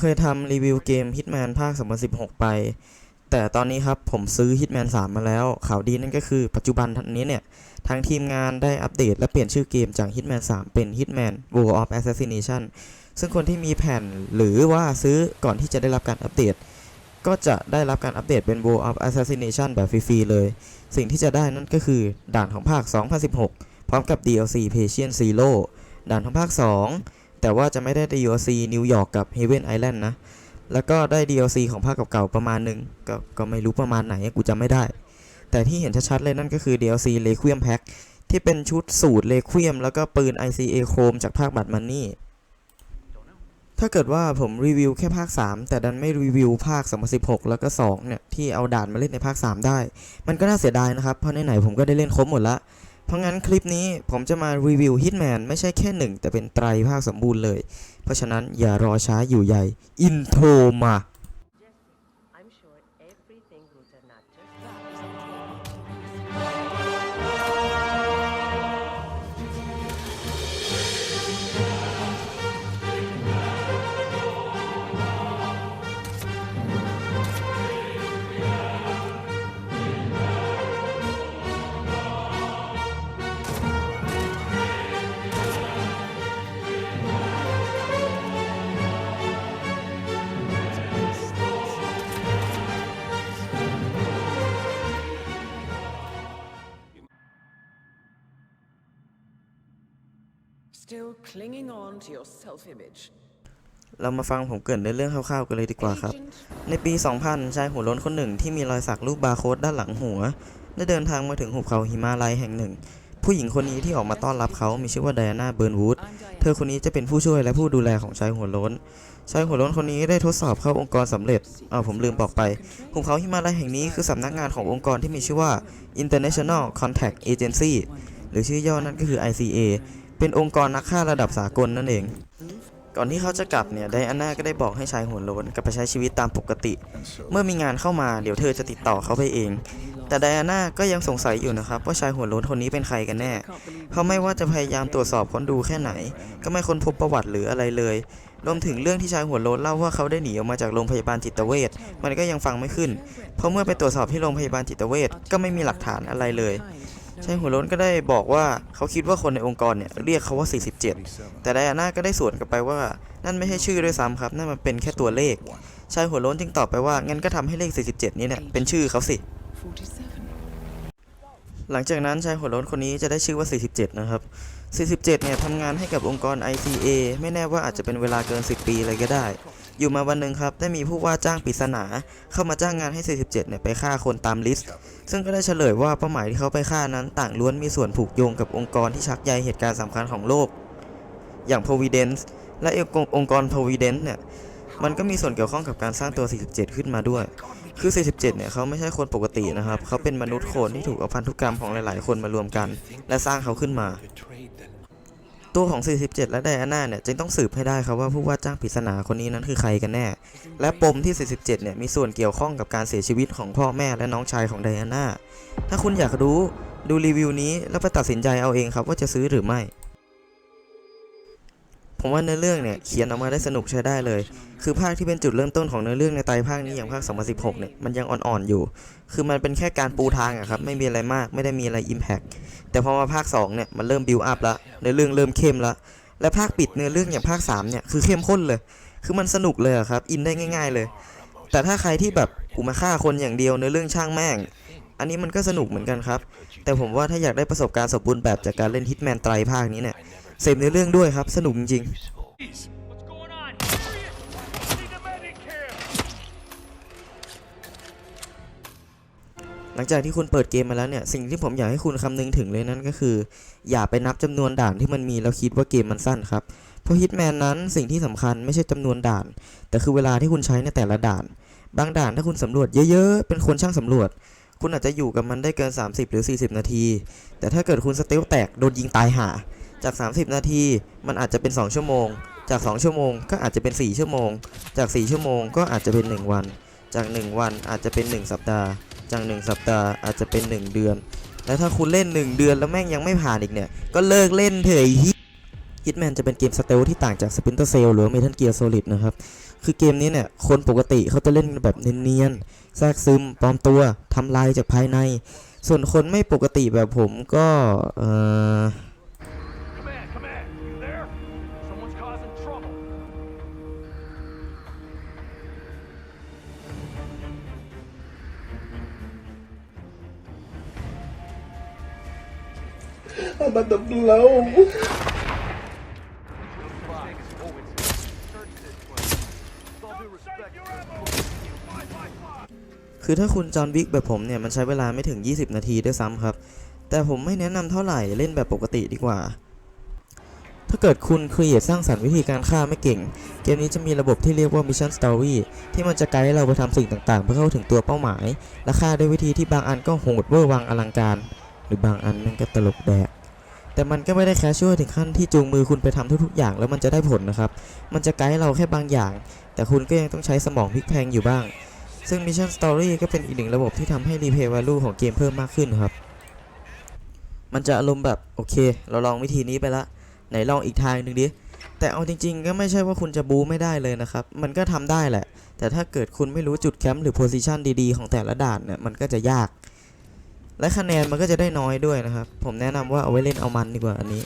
เคยทำรีวิวเกม Hitman ภาค 2016 ไป แต่ตอนนี้ครับผมซื้อ Hitman 3 มาแล้ว ข่าวดีนั่นก็คือปัจจุบันนี้เนี่ย ทางทีมงานได้อัปเดตและเปลี่ยนชื่อเกมจาก Hitman 3 เป็น Hitman War of Assassination ซึ่งคนที่มีแผ่นหรือว่าซื้อก่อนที่จะได้รับการอัปเดต ก็จะได้รับการอัปเดตเป็น War of Assassination แบบฟรีๆเลย สิ่งที่จะได้นั่นก็คือด่านของภาค 2016 พร้อมกับ DLC Patient Zero ด่านของภาค 2 แต่ว่าจะไม่ได้ DLC นิวยอร์กกับ Heaven Island นะ แล้วก็ได้ DLC ของภาคเก่าๆประมาณหนึ่งก็ก็ไม่รู้ประมาณไหนกูจำไม่ได้ แต่ที่เห็นชัดๆเลยนั่นก็คือ DLC Requiem Pack ที่เป็นชุดสูตร Requiem แล้วก็ปืน ICA Chrome จากภาคบัตรมันนี่ ถ้าเกิดว่าผมรีวิวแค่ภาค 3 แต่ดันไม่รีวิวภาค 2016 แล้วก็ 2 เนี่ย ที่เอาด่านมาเล่นในภาค 3 ได้ มันก็น่าเสียดายนะครับ เพราะไหนๆผมก็ได้เล่นครบหมดละ เพราะงั้นคลิปนี้ผมจะมารีวิว Hitman ไม่ใช่แค่หนึ่งแต่เป็นไตรภาคสมบูรณ์เลย เพราะฉะนั้นอย่ารอช้าอยู่ใหญ่ อินโทรมา Still clinging on to your self-image. เรามาฟังผมเกรินในเรื่องคร่าวๆกันเลยดีกว่าครับ Agent ในปี 2000 ชายหัวโล้นคนหนึ่งที่มีรอยสักรูปบาร์โค้ดด้านหลังหัว ได้เดินทางมาถึงหุบเขาหิมาลัยแห่งหนึ่ง ผู้หญิงคนนี้ที่ออกมาต้อนรับเขามีชื่อว่าไดอาน่าเบิร์นวูด I'm Diana. เธอคนนี้จะเป็นผู้ช่วยและผู้ดูแลของชายหัวโล้น ชายหัวโล้นคนนี้ได้ทดสอบเข้าองค์กรสำเร็จอ้าวผมลืมบอกไป หุบเขาหิมาลัยแห่งนี้คือสำนักงานขององค์กรที่มีชื่อว่า International Contact Agency หรือชื่อย่อนั่นก็คือ ICA เป็นองค์กรนักฆ่าระดับสากลนั่นเอง ก่อนที่เขาจะกลับเนี่ยไดอาน่าก็ได้บอกให้ชายหัวโล้นกลับไปใช้ชีวิตตามปกติ เมื่อมีงานเข้ามาเดี๋ยวเธอจะติดต่อเขาไปเอง แต่ไดอาน่าก็ยังสงสัยอยู่นะครับว่าชายหัวโล้นคนนี้เป็นใครกันแน่เพราไม่ว่าจะพยายามตรวจสอบค้นดูแค่ไหน ก็ไม่ค้นพบประวัติหรืออะไรเลยรวมถึงเรื่องที่ชายหัวโล้นเล่าว่าเขาได้หนีออกมาจากโรงพยาบาลจิตเวชมันก็ยังฟังไม่ขึ้น เพราะเมื่อไปตรวจสอบที่โรงพยาบาลจิตเวชก็ไม่มีหลักฐานอะไรเลย ใชายหัวล้นก็ได้บอกว่าเขาคิดว่าคนในองค์กรเนี่ยเรียกเขาว่า 47 แต่ไดอาน่าก็ได้สวนกลับไปว่า นั่นไม่ใช่ชื่อด้วยซ้ำครับ นั่นมันเป็นแค่ตัวเลข ชายหัวล้นจึงตอบไปว่า งั้นก็ทำให้เลข 47 นี้เนี่ยเป็นชื่อเขาสิ หลังจากนั้นชายหัวล้นคนนี้จะได้ชื่อว่า 47 นะครับ 47 เนี่ยทำงานให้กับองค์กร ICA ไม่แน่ว่าอาจจะเป็นเวลาเกิน 10 ปีเลยก็ได้ อยู่มาวันหนึ่งครับ ได้มีผู้ว่าจ้างปริศนาเข้ามาจ้างงานให้ 47 เนี่ยไปฆ่าคนตามลิสต์ ซึ่งก็ได้เฉลยว่าเป้าหมายที่เขาไปฆ่านั้นต่างล้วนมีส่วนผูกโยงกับองค์กรที่ชักใยเหตุการณ์สำคัญของโลก อย่าง Providence และองค์กร Providence เนี่ยมันก็มีส่วนเกี่ยวข้องกับการสร้างตัว 47 ขึ้นมาด้วย คือ 47 เนี่ยเขาไม่ใช่คนปกตินะครับ เขาเป็นมนุษย์โคลนที่ถูกเอาพันธุกรรมของหลาย ๆ คนมารวมกัน และสร้างเขาขึ้นมา ตัวของ 47 และไดอาน่าเนี่ยจึงต้องสืบให้ได้ครับว่าผู้ว่าจ้างปริศนาคนนี้นั้นคือใครกันแน่ และปมที่ 47 เนี่ยมีส่วนเกี่ยวข้องกับการเสียชีวิตของพ่อแม่และน้องชายของไดอาน่า ถ้าคุณอยากรู้ดูรีวิวนี้แล้วไปตัดสินใจเอาเองครับว่าจะซื้อหรือไม่ ผมว่าเนื้อเรื่องเนี่ยเขียนออกมาได้สนุกใช้ได้เลย คือภาคที่เป็นจุดเริ่มต้นของเนื้อเรื่องในไตรภาคนี้อย่างภาค 2016 เนี่ยมันยังอ่อนๆอยู่ คือมันเป็นแค่การปูทางอะครับไม่มีอะไรมากไม่ได้มีอะไรอิมแพ t แต่พอมาภาค 2 เนี่ยมันเริ่มบิวอัพละเนื้อเรื่องเริ่มเข้มละและภาคปิดเนื้อเรื่องอย่างภาค 3 เนี่ยคือเข้มข้นเลย คือมันสนุกเลยอะครับอินได้ง่าย ๆเลย แต่ถ้าใครที่แบบกูมาฆ่าคนอย่างเดียวเนื้อเรื่องช่างแม่งอันนี้มันก็สนุกเหมือนกันครับ แต่ผมว่าถ้าอยากได้ประสบการณ์สมบูรณ์แบบจากการเล่นฮิตแมนไตรภาคนี้เนี่ย เสพเนื้อเรื่องด้วยครับ สนุกจริงๆหลังจากที่คุณเปิดเกมมาแล้วเนี่ย สิ่งที่ผมอยากให้คุณคำนึงถึงเลยนั่นก็คือ อย่าไปนับจำนวนด่านที่มันมีแล้วคิดว่าเกมมันสั้นครับ เพราะฮิตแมนนั้นสิ่งที่สำคัญไม่ใช่จำนวนด่าน แต่คือเวลาที่คุณใช้ในแต่ละด่าน บางด่านถ้าคุณสำรวจเยอะๆ เป็นคนช่างสำรวจ คุณอาจจะอยู่กับมันได้เกิน 30 หรือ 40 นาที แต่ถ้าเกิดคุณสเตลแตกโดนยิงตายห่า จาก 30 นาทีมันอาจจะเป็น 2 ชั่วโมง จาก 2 ชั่วโมงก็อาจจะเป็น 4 ชั่วโมง จาก 4 ชั่วโมงก็อาจจะเป็น 1 วัน จาก 1 วันอาจจะเป็น 1 สัปดาห์ จาก 1 สัปดาห์อาจจะเป็น 1 เดือน แล้วถ้าคุณเล่น 1 เดือนแล้วแม่งยังไม่ผ่านอีกเนี่ย ก็เลิกเล่นเถอะไอ้เหี้ย Hitman จะเป็นเกมสเตลที่ต่างจาก Splinter Cell หรือ Metal Gear Solid นะครับ คือเกมนี้เนี่ยคนปกติเขาจะเล่นกันแบบเนียนๆแทรกซึมปลอมตัวทำลายจากภายใน ส่วนคนไม่ปกติแบบผมก็เอ่อ คือถ้าคุณจอห์นวิกแบบผมเนี่ยมันใช้เวลาไม่ถึง 20 นาทีด้วยซ้ำครับ แต่ผมไม่แนะนำเท่าไหร่เล่นแบบปกติดีกว่า ถ้าเกิดคุณครีเอทสร้างสรรค์วิธีการฆ่าไม่เก่ง เกมนี้จะมีระบบที่เรียกว่า Mission Story ที่มันจะไกด์ให้เราไปทำสิ่งต่างๆ เพื่อเข้าถึงตัวเป้าหมาย และฆ่าด้วยวิธีที่บางอันก็โหดเวอร์วังอลังการ หรือบางอันมันก็ตลกแดก แต่มันก็ไม่ได้แค่ช่วยถึงขั้นที่จูงมือคุณไปทำทุกๆอย่างแล้วมันจะได้ผลนะครับ มันจะไกด์เราแค่บางอย่าง แต่คุณก็ยังต้องใช้สมองพลิกแพงอยู่บ้าง ซึ่ง Mission Story ก็เป็นอีกหนึ่งระบบที่ทำให้ Replay Value ของเกมเพิ่มมากขึ้นครับ มันจะอารมณ์แบบโอเค เราลองวิธีนี้ไปละ ไหนลองอีกทางหนึ่งดิ แต่เอาจริง ๆ ก็ไม่ใช่ว่าคุณจะบูไม่ได้เลยนะครับ มันก็ทำได้แหละ แต่ถ้าเกิดคุณไม่รู้จุดแคมป์หรือโพซิชันดีๆ ของแต่ละด่านเนี่ย มันก็จะยาก และคะแนนมันก็จะได้น้อยด้วยนะครับ ผมแนะนำว่าเอาไว้เล่นเอามันดีกว่าอันนี้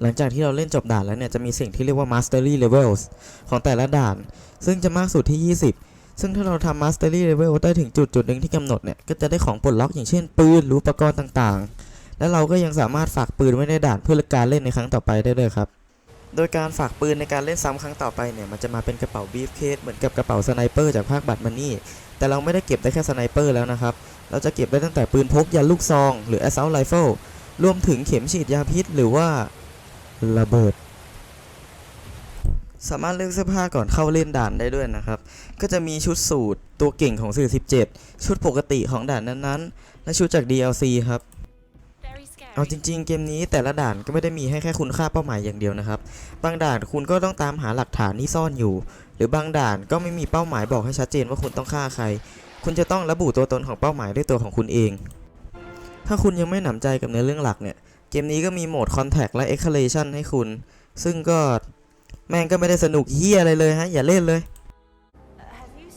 หลังจากที่เราเล่นจบด่านแล้วเนี่ย จะมีสิ่งที่เรียกว่า Mastery Levels ของแต่ละด่าน ซึ่งจะมากสุดที่ 20 ซึ่งถ้าเราทำ Mastery Level ได้ถึงจุดจุดหนึ่งที่กำหนดเนี่ย ก็จะได้ของปลดล็อกอย่างเช่นปืนหรืออุปกรณ์ต่างๆ และเราก็ยังสามารถฝากปืนไว้ในด่านเพื่อการเล่นในครั้งต่อไปได้เลยครับ โดยการฝากปืนในการเล่นซ้ำครั้งต่อไปเนี่ยมันจะมาเป็นกระเป๋าบีฟเคสเหมือนกับกระเป๋าสไนเปอร์จากภาคบัตรมันนี่แต่เราไม่ได้เก็บได้แค่สไนเปอร์แล้วนะครับ เราจะเก็บได้ตั้งแต่ปืนพกยันลูกซอง หรือ Assault Rifle รวมถึงเข็มฉีดยาพิษหรือว่าระเบิด สามารถเลือกเสื้อผ้าก่อนเข้าเล่นด่านได้ด้วยนะครับ ก็จะมีชุดสูทตัวเก่งของสื่อ 17 ชุดปกติของด่านนั้นๆ และชุดจาก DLC ครับ เอาจริง ๆ เกมนี้แต่ละด่านก็ไม่ได้มีให้แค่คุณค่าเป้าหมายอย่างเดียวนะครับ บางด่านคุณก็ต้องตามหาหลักฐานที่ซ่อนอยู่ หรือบางด่านก็ไม่มีเป้าหมายบอกให้ชัดเจนว่าคุณต้องฆ่าใคร คุณจะต้องระบุตัวตนของเป้าหมายด้วยตัวของคุณเอง ถ้าคุณยังไม่หนำใจกับเนื้อเรื่องหลักเนี่ย เกมนี้ก็มีโหมด Contact และ Escalation ให้คุณ ซึ่งก็แม่งก็ไม่ได้สนุกเฮียอะไรเลยฮะอย่าเล่นเลย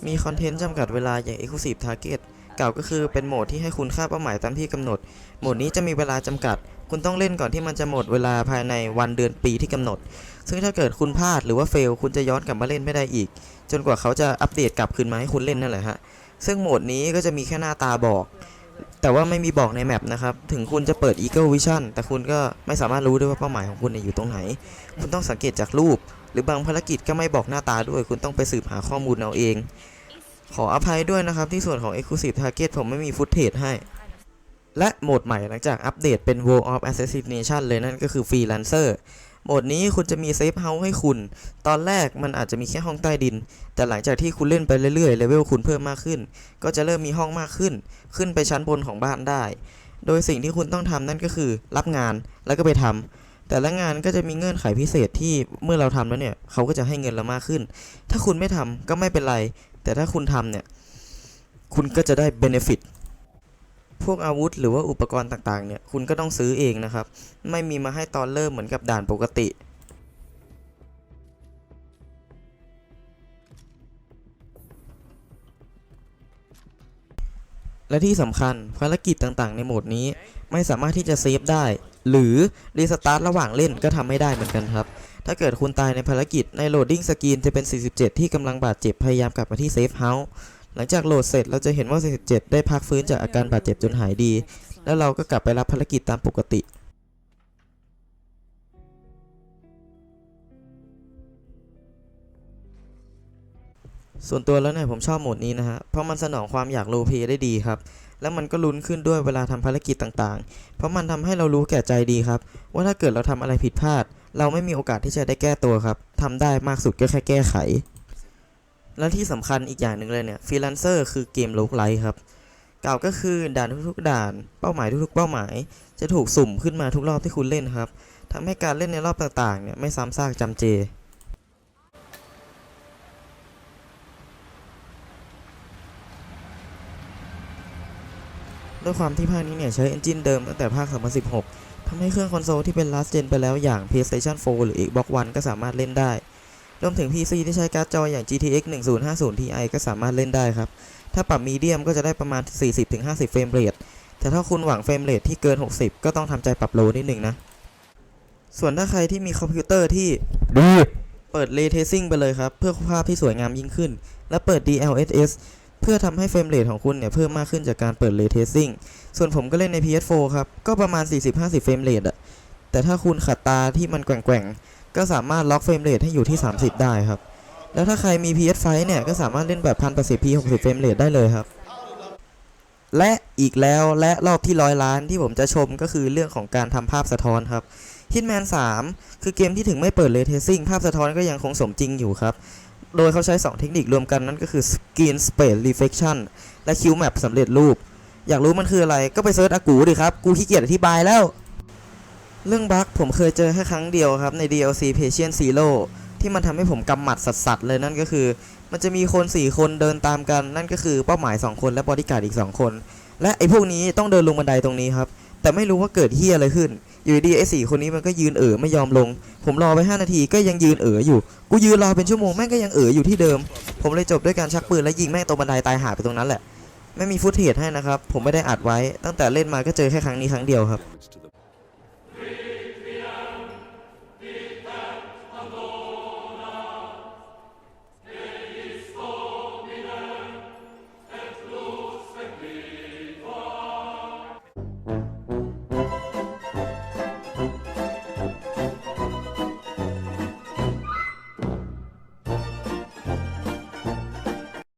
มีคอนเทนต์จำกัดเวลาอย่าง Exclusive Target เก่าก็คือเป็นโหมดที่ให้คุณฆ่าเป้าหมายตามที่กำหนด โหมดนี้จะมีเวลาจำกัด คุณต้องเล่นก่อนที่มันจะหมดเวลาภายในวันเดือนปีที่กำหนด ซึ่งถ้าเกิดคุณพลาดหรือว่าเฟลคุณจะย้อนกลับมาเล่นไม่ได้อีก จนกว่าเขาจะอัปเดตกลับคืนมาให้คุณเล่นนั่นแหละฮะ ซึ่งโหมดนี้ก็จะมีแค่หน้าตาบอก แต่ว่าไม่มีบอกในแมปนะครับ ถึงคุณจะเปิด Eagle Vision แต่คุณก็ไม่สามารถรู้ได้ว่าเป้าหมายของคุณอยู่ตรงไหน คุณต้องสังเกตจากรูป หรือบางภารกิจก็ไม่บอกหน้าตาด้วย คุณต้องไปสืบหาข้อมูลเอาเอง ขออภัยด้วยนะครับที่ส่วนของ Exclusive Target ผมไม่มีฟุตเทจให้ และโหมดใหม่หลังจากอัปเดตเป็น World of Assassination เลยนั่นก็คือ Freelancer โหมดนี้คุณจะมีเซฟเฮาส์ให้คุณ ตอนแรกมันอาจจะมีแค่ห้องใต้ดิน แต่หลังจากที่คุณเล่นไปเรื่อยๆ เลเวลคุณเพิ่มมากขึ้น ก็จะเริ่มมีห้องมากขึ้น ขึ้นไปชั้นบนของบ้านได้ โดยสิ่งที่คุณต้องทำนั่นก็คือรับงานแล้วก็ไปทำแต่ละงานก็จะมีเงื่อนไขพิเศษที่เมื่อเราทำแล้วเนี่ยเขาก็จะให้เงินเรามากขึ้น ถ้าคุณไม่ทำก็ไม่เป็นไร แต่ถ้าคุณทำเนี่ย คุณก็จะได้ benefit พวกอาวุธหรือว่าอุปกรณ์ต่างๆเนี่ย คุณก็ต้องซื้อเองนะครับ ไม่มีมาให้ตอนเริ่มเหมือนกับด่านปกติ และที่สำคัญภารกิจต่างๆ ในโหมดนี้ไม่สามารถที่จะเซฟได้ หรือรีสตาร์ทระหว่างเล่นก็ทำไม่ได้เหมือนกันครับ ถ้าเกิดคุณตายในภารกิจในโหลดดิ้งสกรีนจะเป็น 47 ที่กำลังบาดเจ็บพยายามกลับมาที่เซฟเฮาส์หลังจากโหลดเสร็จเราจะเห็นว่า 47 ได้พักฟื้นจากอาการบาดเจ็บจนหายดี แล้วเราก็กลับไปรับภารกิจตามปกติส่วนตัวแล้วเนี่ยผมชอบโหมดนี้นะฮะ เพราะมันสนองความอยากโลเพได้ดีครับ แล้วมันก็ลุ้นขึ้นด้วยเวลาทำภารกิจต่างๆ เพราะมันทำให้เรารู้แก่ใจดีครับ ว่าถ้าเกิดเราทำอะไรผิดพลาด เราไม่มีโอกาสที่จะได้แก้ตัวครับทำได้มากสุดก็แค่แก้ไข และที่สำคัญอีกอย่างหนึ่งเลยเนี่ยฟรีแลนเซอร์คือเกมโลกไลท์ครับกล่าวก็คือด่านทุกๆด่านเป้าหมายทุกๆ เป้าหมาย จะถูกสุ่มขึ้นมาทุกรอบที่คุณเล่นครับทำให้การเล่นในรอบต่างๆเนี่ยไม่ซ้ำซากจำเจ ด้วยความที่ภาคนี้เนี่ยใช้เอนจินเดิมตั้งแต่ภาค 2016 ทำให้เครื่องคอนโซลที่เป็น last gen ไปแล้วอย่าง PlayStation 4 หรือ Xbox One ก็สามารถเล่นได้ รวมถึง PC ที่ใช้การ์ดจออย่าง GTX 1050 Ti ก็สามารถเล่นได้ครับ ถ้าปรับมีเดียมก็จะได้ประมาณ 40-50 เฟรมเรท แต่ถ้าคุณหวังเฟรมเรทที่เกิน 60 ก็ต้องทำใจปรับโลนิดหนึ่งนะ ส่วนถ้าใครที่มีคอมพิวเตอร์ที่ดีเปิด Ray Tracing ไปเลยครับ เพื่อภาพที่สวยงามยิ่งขึ้น และเปิด DLSS เพื่อทำให้เฟรมเรทของคุณเนี่ยเพิ่มมากขึ้นจากการเปิด Ray Tracing ส่วนผมก็เล่นใน PS4 ครับ ก็ประมาณ 40-50 เฟรมเรทอะแต่ถ้าคุณขัดตาที่มันแกว่งๆ ก็สามารถล็อกเฟรมเรทให้อยู่ที่ 30 ได้ครับ แล้วถ้าใครมี PS5 เนี่ยก็สามารถเล่นแบบ 1080p 60 เฟรมเรทได้เลยครับและอีกแล้วและรอบที่ร้อยล้านที่ผมจะชมก็คือเรื่องของการทำภาพสะท้อนครับ Hitman 3 คือเกมที่ถึงไม่เปิด Ray Tracing ภาพสะท้อนก็ยังคงสมจริงอยู่ครับ โดยเขาใช้ 2 เทคนิครวมกันนั่นก็คือ Screen Space Reflection และ Q Map สำเร็จรูป อยากรู้มันคืออะไรก็ไปเซิร์ชอากูดิครับ กูขี้เกียจอธิบายแล้ว เรื่องบั๊กผมเคยเจอแค่ครั้งเดียวครับ ใน DLC Patient Zero ที่มันทำให้ผมกำหมัดสัสๆเลยนั่นก็คือ มันจะมีคน 4 คนเดินตามกัน นั่นก็คือเป้าหมาย 2 คนและบอดี้การ์ดอีก 2 คน และไอ้พวกนี้ต้องเดินลงบันไดตรงนี้ครับแต่ไม่รู้ว่าเกิดเฮียอะไรขึ้น อยู่ดีไอ้สี่คนนี้มันก็ยืนเอ๋อไม่ยอมลง ผมรอไป 5 นาทีก็ยังยืนเอ๋ออยู่ กูยืนรอเป็นชั่วโมงแม่งก็ยังเอ๋ออยู่ที่เดิม ผมเลยจบด้วยการชักปืนและยิงแม่งตรงบันไดตายหาไปตรงนั้นแหละ ไม่มีฟุตเทจให้นะครับ ผมไม่ได้อัดไว้ ตั้งแต่เล่นมาก็เจอแค่ครั้งนี้ครั้งเดียวครับ